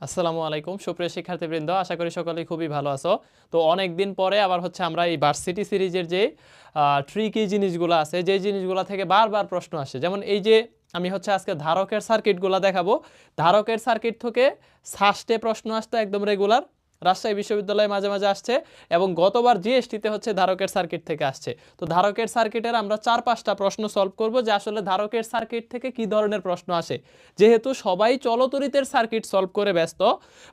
আসসালামু আলাইকুম। সুপ্রিয় শিক্ষার্থীবৃন্দ, আশা করি সকলেই খুবই ভালো আছো। তো অনেক দিন পরে আবার হচ্ছে আমরা এই ভার্সিটি সিরিজের যে ট্রিকি জিনিসগুলো আছে, যে জিনিসগুলো থেকে বারবার প্রশ্ন আসে। যেমন এই যে, আমি হচ্ছে আজকে ধারকের সার্কিটগুলো দেখাবো। ধারকের সার্কিট থেকে সাস্টে প্রশ্ন আসতো একদম রেগুলার রাজশাহী বিশ্ববিদ্যালয়ে মাঝে মাঝে আসছে এবং গতবার জিএসটিতে হচ্ছে ধারকের সার্কিট থেকে আসছে। তো ধারকের সার্কিটের আমরা চার পাঁচটা প্রশ্ন সলভ করব যে আসলে ধারকের সার্কিট থেকে কি ধরনের প্রশ্ন আসে। যেহেতু সবাই চলতরিতের সার্কিট সলভ করে ব্যস্ত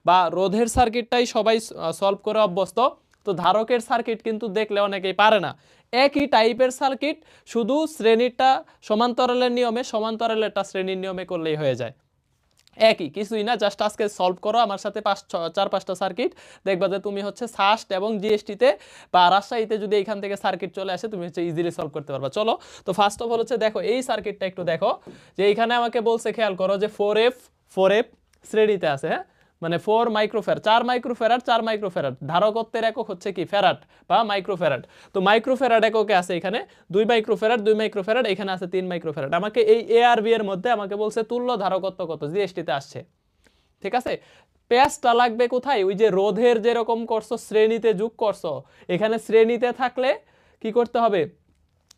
বা রোধের সার্কিটটাই সবাই সলভ করে অভ্যস্ত, তো ধারকের সার্কিট কিন্তু দেখলে অনেকেই পারে না। একই টাইপের সার্কিট শুধু শ্রেণীরটা সমান্তরালের নিয়মে, সমান্তরালেরটা শ্রেণির নিয়মে করলেই হয়ে যায়। একই, কিছুই না জাস্ট আজকে সলভ করো আমার সাথে পাঁচ চার, পাঁচটা সার্কিট দেখবা যে তুমি হচ্ছে সাস্ট এবং জিএসটিতে বা রাজশাহীতে যদি এখান থেকে সার্কিট চলে আসে, তুমি হচ্ছে ইজিলি সলভ করতে পারবা। চলো, তো ফার্স্ট অফ অল হচ্ছে দেখো, এই সার্কিটটা একটু দেখো। যে এখানে আমাকে বলছে, খেয়াল করো যে ফোর এফ ফোর এফ শ্রেণীতে আছে হ্যাঁ? মানে ফোর মাইক্রোফেরাট চার মাইক্রোফেরাট চার মাইক্রোফেরাট ধারকত্বের একক হচ্ছে কি? ফেরাট বা মাইক্রোফেরাট তো মাইক্রোফেরাট এককে আছে এখানে, দুই মাইক্রোফেরাট দুই মাইক্রোফেরাট এখানে আছে তিন মাইক্রোফেরাট আমাকে এই এ আর বি এর মধ্যে আমাকে বলছে তুল্য ধারকত্ব কত? জিএসটিতে আসছে। ঠিক আছে? পেঁয়াজটা লাগবে কোথায়? ওই যে রোধের যেরকম করছ, শ্রেণীতে যোগ করছ, এখানে শ্রেণীতে থাকলে কি করতে হবে?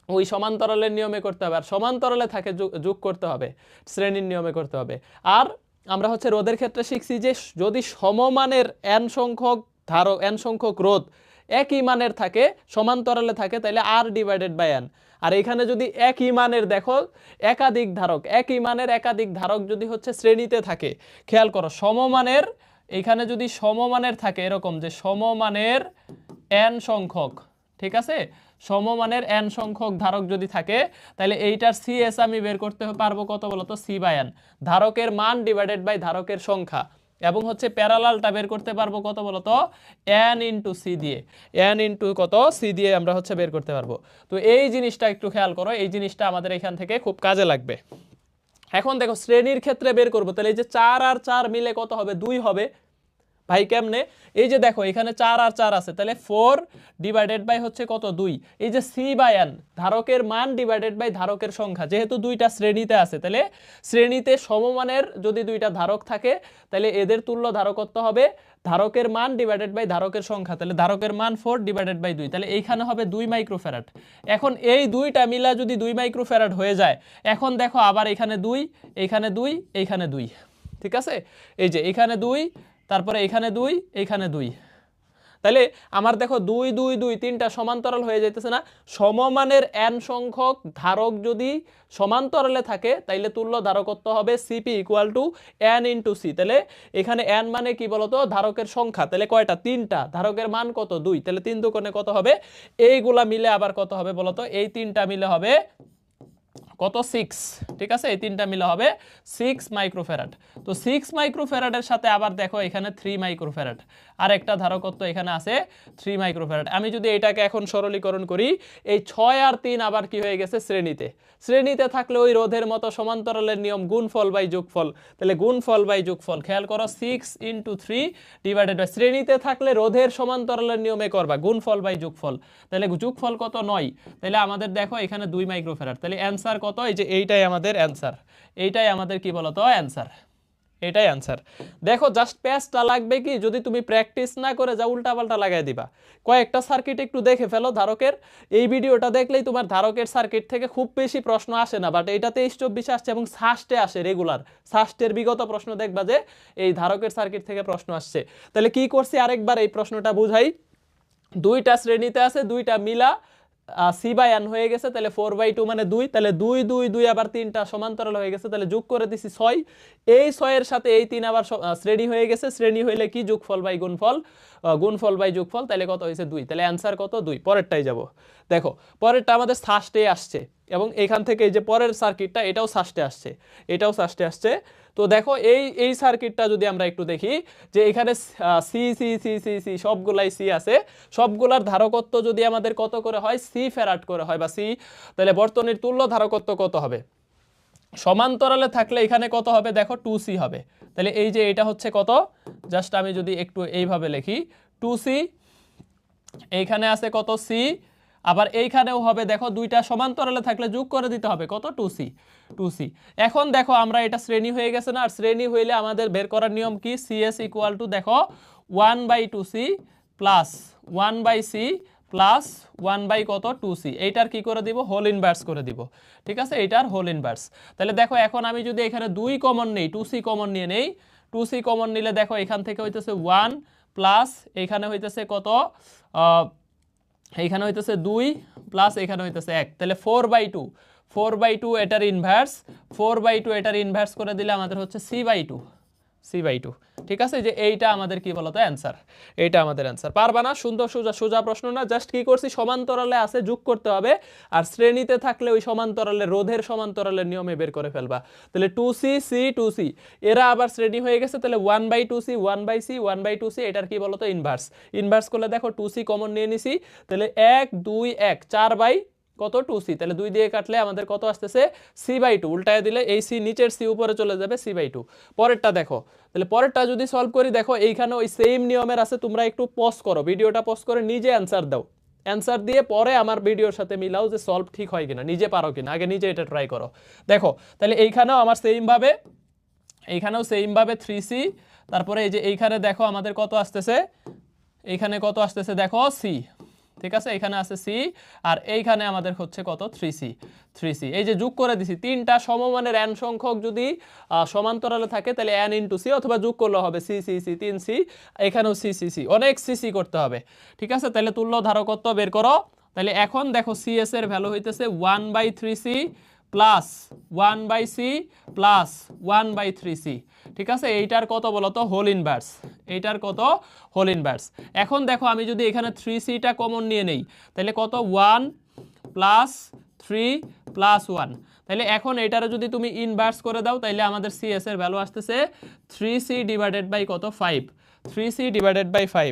ওই সমান্তরালের নিয়মে করতে হবে। আর সমান্তরালে থাকে যোগ- যোগ করতে হবে। শ্রেণির নিয়মে করতে হবে। আর আমরা হচ্ছে রোদের ক্ষেত্রে শিখছি যে যদি সমমানের এন সংখ্যক ধারো এন সংখ্যক রোধ একই মানের থাকে, সমান্তরালে থাকে, তাহলে আর ডিভাইডেড বাই এন আর এখানে যদি একই মানের দেখো, একাধিক ধারক, একই মানের একাধিক ধারক যদি হচ্ছে শ্রেণীতে থাকে, খেয়াল করো, সমমানের, এখানে যদি সমমানের থাকে এরকম যে সমমানের এন সংখ্যক, ঠিক আছে? সমমানের এন সংখ্যক ধারক যদি থাকে, তাহলে এইটার সি এস আমি বের করতে পারব কত বলতো? সি বাই এন ধারকের মান ডিভাইডেড বাই ধারকের সংখ্যা। এবং হচ্ছে প্যারালালটা বের করতে পারব কত বলতো? এন ইন্টু সি দিয়ে। এন ইন্টু কত? সি দিয়ে আমরা হচ্ছে বের করতে পারব। তো এই জিনিসটা একটু খেয়াল করো, এই জিনিসটা আমাদের এখান থেকে খুব কাজে লাগবে। এখন দেখো, শ্রেণির ক্ষেত্রে বের করব, তাহলে এই যে চার আর চার মিলে কত হবে? দুই হবে। ভাই, কেমনে? এই যে দেখো, এখানে চার আর চার আছে, তাহলে ফোর ডিভাইডেড বাই হচ্ছে কত? দুই। এই যে সি বাই এন ধারকের মান ডিভাইডেড বাই ধারকের সংখ্যা, যেহেতু দুইটা শ্রেণীতে আছে, তাহলে শ্রেণীতে সমমানের যদি দুইটা ধারক থাকে, তাহলে এদের তুল্য ধারকত্ব হবে ধারকের মান ডিভাইডেড বাই ধারকের সংখ্যা, তাহলে ধারকের মান ফোর ডিভাইডেড বাই দুই, তাহলে এইখানে হবে দুই মাইক্রোফ্যারাড এখন এই দুইটা মিলা যদি দুই মাইক্রোফ্যারাড হয়ে যায়, এখন দেখো আবার এখানে দুই এইখানে দুই এইখানে দুই, ঠিক আছে? এই যে এখানে দুই তারপরে এখানে দুই এইখানে দুই। তাহলে আমার দেখো দুই দুই দুই তিনটা সমান্তরাল হয়ে যাইতেছে না। সমমানের এন সংখ্যক ধারক যদি সমান্তরালে থাকে, তাইলে তুল্য ধারকত্ব হবে CP equal to N into C তাহলে এখানে এন মানে কি বলতো? ধারকের সংখ্যা। তাহলে কয়টা? তিনটা। ধারকের মান কত? দুই। তাহলে তিন দুকোণে কত হবে? এইগুলা মিলে আবার কত হবে বলতো? এই তিনটা মিলে হবে কত সিক্স ঠিক আছে? এই তিনটা মিলে হবে সিক্স মাইক্রোফেরাড তো সিক্স মাইক্রোফেরাডের সাথে আবার দেখো এখানে থ্রি মাইক্রোফেরাড আর একটা ধারকত্ব এখানে আছে থ্রি মাইক্রোফেরাড আমি যদি এটাকে এখন সরলীকরণ করি, এই ছয় আর তিন আবার কি হয়ে গেছে? শ্রেণীতে। শ্রেণীতে থাকলে ওই রোধের মতো সমান্তরালের নিয়ম গুণফল বাই যোগফল। তাহলে গুণফল বাই যোগফল। খেয়াল করো six into three divided by শ্রেণীতে থাকলে রোধের সমান্তরালের নিয়মে করবা, গুণফল বাই যোগফল। তাহলে যোগফল কত? নয়। তাহলে আমাদের দেখো এখানে দুই মাইক্রোফেরাড তাহলে অ্যান্সার কত এই যে এইটাই আমাদের অ্যান্সার এইটাই আমাদের কি বলতো? অ্যান্সার এটাই অ্যান্সার দেখো জাস্ট প্যাচটা লাগবে কি? যদি তুমি প্র্যাকটিস না করে যা উল্টাপাল্টা লাগাই দিবা। কয়েকটা সার্কিট একটু দেখে ফেলো ধারকের। এই ভিডিওটা দেখলেই তোমার ধারকের সার্কিট থেকে খুব বেশি প্রশ্ন আসে না বাট এইটা তেইশ চব্বিশে আসছে এবং সাস্টে আসে রেগুলার সাস্টের বিগত প্রশ্ন দেখবা যে এই ধারকের সার্কিট থেকে প্রশ্ন আসছে। তাহলে কি করছি? আরেকবার এই প্রশ্নটা বুঝাই। দুইটা শ্রেণীতে আছে, দুইটা মিলা সি বাই এন হয়ে গেছে, তাহলে ফোর বাই টু মানে দুই, তাহলে দুই দুই দুই আবার তিনটা সমান্তরাল হয়ে গেছে, তাহলে যোগ করে দিছি ছয়। এই ছয়ের সাথে এই তিন আবার শ্রেণি হয়ে গেছে, শ্রেণি হইলে কি? যোগফল বাই গুণফল গুণফল বাই যোগফল, তাহলে কত হয়েছে দুই? তাহলে অ্যান্সার কত? দুই। পরেরটাই যাব। দেখো, পরেরটা আমাদের সাস্টে আসছে, এবং এখান থেকে এই যে পরের সার্কিটটা এটাও সাস্টে আসছে, এটাও সাস্টে আসছে। তো দেখো, এই এই সার্কিটটা যদি আমরা একটু দেখি, যে এখানে C C C C C সবগুলাই সি আছে। সবগুলার ধারকত্ব যদি আমাদের কত করে হয়? সি ফেরাট করে হয় বা সি। তাহলে বর্তনীর তুল্য ধারকত্ব কত হবে? সমান্তরালে থাকলে এখানে কত হবে? দেখো টু সি হবে। তাহলে এই যে এটা হচ্ছে কত? জাস্ট আমি যদি একটু এইভাবে লিখি টু সি এইখানে আছে কত? সি আবার এইখানেও হবে, দেখো দুইটা সমান্তরালে থাকলে যোগ করে দিতে হবে, কত? টু সি টু সি এখন দেখো আমরা এটা শ্রেণি হয়ে গেছে না, আর শ্রেণি হইলে আমাদের বের করার নিয়ম কি? সিএস ইকুয়াল টু দেখো one by two C plus one by C plus one by কত? টু সি এইটার কি করে দিব? হোল ইনভার্স করে দিব। ঠিক আছে? এইটার হোল ইনভার্স তাহলে দেখো এখন আমি যদি এখানে দুই কমন নেই টু সি কমন নিয়ে নেই টু সি কমন নিলে দেখো এখান থেকে হইতেছে ওয়ান প্লাস এখানে হইতেছে কত? এইখানে হইতেছে দুই প্লাস এখানে হইতেছে এক। তাহলে four by two four by two এটার ইনভার্স ফোর বাই টু এটার ইনভার্স করে দিলে আমাদের হচ্ছে C by two C by two. ঠিক আছে? যে এইটা আমাদের কি বলতো? অ্যান্সার। এইটা আমাদের অ্যান্সার। পারবা না? সুন্দর, সোজা সোজা প্রশ্ন না? জাস্ট কি করছি? সমান্তরালে আছে, যোগ করতে হবে। আর শ্রেণীতে থাকলে ওই সমান্তরালে, রোধের সমান্তরালের নিয়মে বের করে ফেলবা। তাহলে two C C two C এরা আবার শ্রেণি হয়ে গেছে, তাহলে one by two C one by C one by two C এটার কি বলতো? ইনভার্স ইনভার্স করলে দেখো টু সি কমন নিয়ে নিছি। তাহলে এক, দুই, এক, চার বাই কত? টু সি তাহলে দুই দিয়ে কাটলে আমাদের কত আসতেছে? সি বাই টু উল্টায় দিলে এই সি নিচের সি উপরে চলে যাবে সি বাই টু পরেরটা দেখো। তাহলে পরেরটা যদি সলভ করি, দেখো এইখানে ওই সেম নিয়মের আছে, তোমরা একটু পজ করো। ভিডিওটা পজ করে নিজে অ্যান্সার দাও। অ্যান্সার দিয়ে পরে আমার ভিডিওর সাথে মিলাও যে সলভ ঠিক হয় কিনা, নিজে পারো কিনা। আগে নিজে এটা ট্রাই করো। দেখো, তাহলে এইখানেও আমার সেমভাবে এইখানেও সেমভাবে থ্রি সি তারপরে এই যে এইখানে দেখো আমাদের কত আসতেছে? এইখানে কত আসতেছে? দেখো সি ঠিক আছে? এখানে আছে সি আর এইখানে আমাদের হচ্ছে কত? থ্রি সি থ্রি সি এই যে যোগ করে দিছি, তিনটা সমমানের এন সংখ্যক যদি সমান্তরালে থাকে, তাহলে এন ইন্টু সি অথবা যোগ করলে হবে সি সি সি তিন সি এখানেও সি সি সি অনেক সি সি করতে হবে। ঠিক আছে? তাহলে তুল্য ধারকত্ব বের করো। তাহলে এখন দেখো সিএস এর ভ্যালু হইতেছে one by three C plus one by C plus one by three C. ঠিক আছে? এইটার কত বলতো হোল ইনভার্স। এইটার কত? Whole inverse. এখন দেখো, আমি যদি এখানে থ্রি সিটা কমন নিয়ে নেই, তাহলে কত? One plus three plus one. তাহলে এখন এটারে যদি তুমি ইনভার্স করে দাও, তাহলে আমাদের সিএস এর ভ্যালু আসতেছে থ্রি সি ডিভাইডেড বাই কত? Five. Three C divided by five.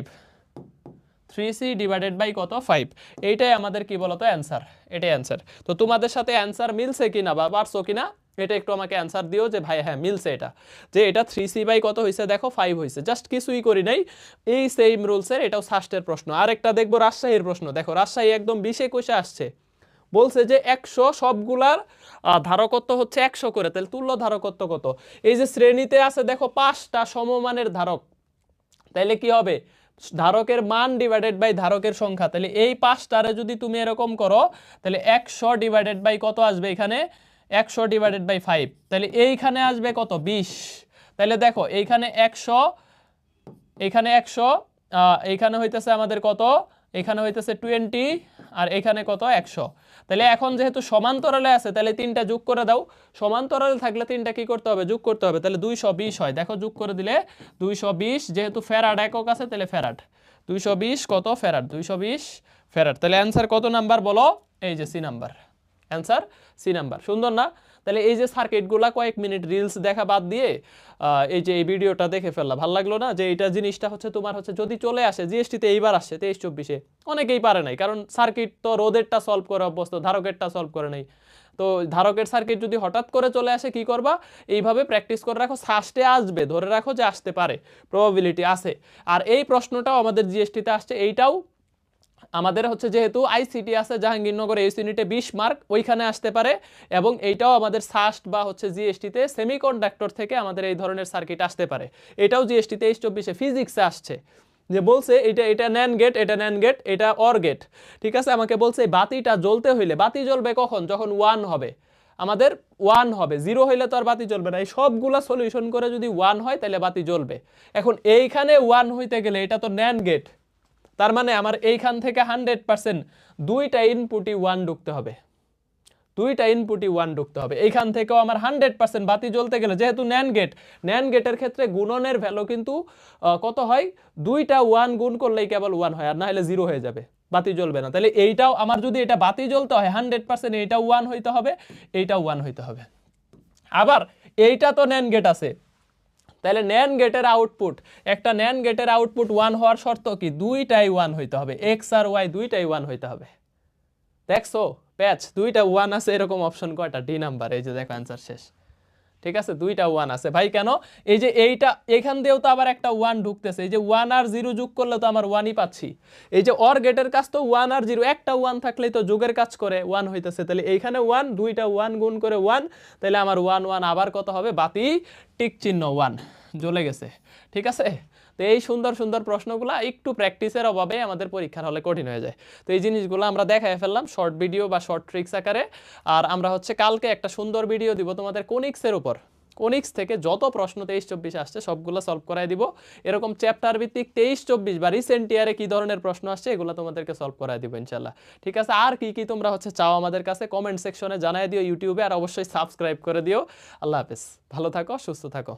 Three C divided by কত? ফাইভ এইটাই আমাদের কি বলতো? অ্যান্সার এটাই অ্যান্সার তো তোমাদের সাথে অ্যান্সার মিলছে কিনা বা পারছ কিনা, এটা একটু আমাকে অ্যান্সার দিও যে, ভাই হ্যাঁ মিলছে এটা। যে এটা থ্রি সি বাই কত হয়েছে দেখো ফাইভ হয়েছে জাস্ট কিছুই করি নাই। এই সেম রুলসের এটাও ষষ্ঠের প্রশ্ন। আর একটা দেখব, রাজশাহীর প্রশ্ন। দেখো, রাজশাহী একদম বিশে কোষে আসছে। বলছে যে, একশো সবগুলার ধারকত্ব হচ্ছে একশো করে। তাহলে তুল্য ধারকত্ব কত? এই যে শ্রেণীতে আছে, দেখো, পাঁচটা সমমানের ধারক। তাইলে কি হবে? ধারকের মান ডিভাইডেড বাই ধারকের সংখ্যা। তাহলে এই পাঁচটারে যদি তুমি এরকম করো, তাহলে একশো ডিভাইডেড বাই কত আসবে এখানে? একশো ডিভাইডেড বাই ফাইভ তাহলে এইখানে আসবে কত? বিশ। তাহলে দেখো, এইখানে একশো এইখানে একশো এইখানে হইতেছে আমাদের কত? এখানে হইতেছে টোয়েন্টি আর এখানে কত? একশো। তাহলে এখন যেহেতু সমান্তরালে আছে তাহলে তিনটা যোগ করে দাও। সমান্তরালে থাকলে তিনটা কি করতে হবে? যোগ করতে হবে। তাহলে দুইশো বিশ হয়। দেখো যোগ করে দিলে দুইশো বিশ, যেহেতু ফেরাড একক আছে তাহলে ফেরাড। দুইশো বিশ কত? ফেরাড। দুইশো বিশ, ফেরাড। তাহলে অ্যান্সার কত নাম্বার বলো? এই যে C number answer C number সুন্দর না? তাহলে এই যে সার্কিটগুলা কয়েক মিনিট রিলস দেখা বাদ দিয়ে এই যে এই ভিডিওটা দেখে ফেললাম। ভালো লাগল না যে এইটা জিনিসটা হচ্ছে তোমার হচ্ছে যদি চলে আসে জিএসটিতে এইবার আসছে, তেইশ চব্বিশে, অনেকেই পারে নাই। কারণ সার্কিট তো রোদেরটা সলভ করে অভ্যস্ত, ধারকেরটা সলভ করে নাই। তো ধারকের সার্কিট যদি হঠাৎ করে চলে আসে, কি করবা? এইভাবে প্র্যাকটিস করে রাখো সাস্টে আসবে, ধরে রাখো যে আসতে পারে প্রবাবিলিটি আছে। আর এই প্রশ্নটাও আমাদের জিএসটিতে আসছে, এইটাও আমাদের হচ্ছে যেহেতু আইসিটি আছে, জাহাঙ্গীরনগর এই ইউনিটে বিশ মার্ক ওইখানে আসতে পারে এবং এইটাও আমাদের সাস্ট বা হচ্ছে জিএসটিতে সেমিকন্ডাক্টর থেকে আমাদের এই ধরনের সার্কিট আসতে পারে। এটাও জিএসটি তেইশ চব্বিশে ফিজিক্সে আসছে। যে বলছে এটা এটা ন্যান গেট এটা ন্যান গেট এটা অর গেট ঠিক আছে? আমাকে বলছে বাতিটা জ্বলতে হইলে, বাতি জ্বলবে কখন? যখন ওয়ান হবে। আমাদের ওয়ান হবে। জিরো হইলে তো আর বাতি জ্বলবে না। এই সবগুলা সলিউশন করে যদি ওয়ান হয় তাহলে বাতি জ্বলবে। এখন এইখানে ওয়ান হইতে গেলে এটা তো ন্যান গেট তার মানে আমার এইখান থেকে হান্ড্রেড পার্সেন্ট দুইটা ইনপুটই ওয়ান ঢুকতে হবে। দুইটা ইনপুটই ওয়ান ঢুকতে হবে। এইখান থেকেও আমার হান্ড্রেড পার্সেন্ট বাতি জ্বলতে গেলে যেহেতু ন্যান গেট ন্যান গেটের ক্ষেত্রে গুণনের ভ্যালু কিন্তু কত হয়? দুইটা ওয়ান গুণ করলেই কেবল ওয়ান হয়, আর না হলে জিরো হয়ে যাবে। বাতি জ্বলবে না। তাহলে এইটাও আমার যদি এটা বাতি জ্বলতে হয় হান্ড্রেড পার্সেন্ট এইটাও ওয়ান হইতে হবে, এইটাও ওয়ান হইতে হবে। আবার এইটা তো ন্যান গেট আছে। তাহলে ন্যান গেটের আউটপুট একটা ন্যান গেটের আউটপুট ওয়ান হওয়ার শর্ত কি? দুইটাই ওয়ান হইতে হবে। এক্স আর ওয়াই দুইটাই ওয়ান হইতে হবে। দেখছ? প্যাচ দুইটা ওয়ান আছে, এরকম অপশন কয়টা? ডি নাম্বার এই যে দেখো অ্যান্সার শেষ। ঠিক আছে? দুইটা ওয়ান আছে। ভাই, কেন? এই যে এইটা, এখান দিয়েও তো আবার একটা ওয়ান ঢুকতেছে। এই যে ওয়ান আর জিরো যোগ করলে তো আমার ওয়ানই পাচ্ছি। এই যে অর গেটের কাজ তো ওয়ান আর জিরো একটা ওয়ান থাকলেই তো যোগের কাজ করে ওয়ান হইতেছে। তাহলে এইখানে ওয়ান দুইটা ওয়ান গুণ করে ওয়ান তাহলে আমার ওয়ান ওয়ান আবার কত হবে? বাতি, টিক চিহ্ন ওয়ান জ্বলে গেছে। ঠিক আছে? তো এই সুন্দর সুন্দর প্রশ্নগুলো একটু প্র্যাকটিসের অভাবে আমাদের পরীক্ষার হলে কঠিন হয়ে যায়। তো এই জিনিসগুলো আমরা দেখায় ফেললাম শর্ট ভিডিও বা শর্ট ট্রিক্স আকারে। আর আমরা হচ্ছে কালকে একটা সুন্দর ভিডিও দিব তোমাদের কোনিক্সের উপর। কোনিক্স থেকে যত প্রশ্ন তেইশ চব্বিশ আসছে, সবগুলো সলভ করাই দিব। এরকম চ্যাপ্টার ভিত্তিক তেইশ চব্বিশ বা রিসেন্ট ইয়ারে কী ধরনের প্রশ্ন আসছে, এগুলো তোমাদেরকে সলভ করাই দিব ইনশাল্লাহ ঠিক আছে? আর কি কি তোমরা হচ্ছে চাও আমাদের কাছে কমেন্ট সেকশনে জানাই দিও ইউটিউবে আর অবশ্যই সাবস্ক্রাইব করে দিও। আল্লাহ হাফেজ। ভালো থাকো, সুস্থ থাকো।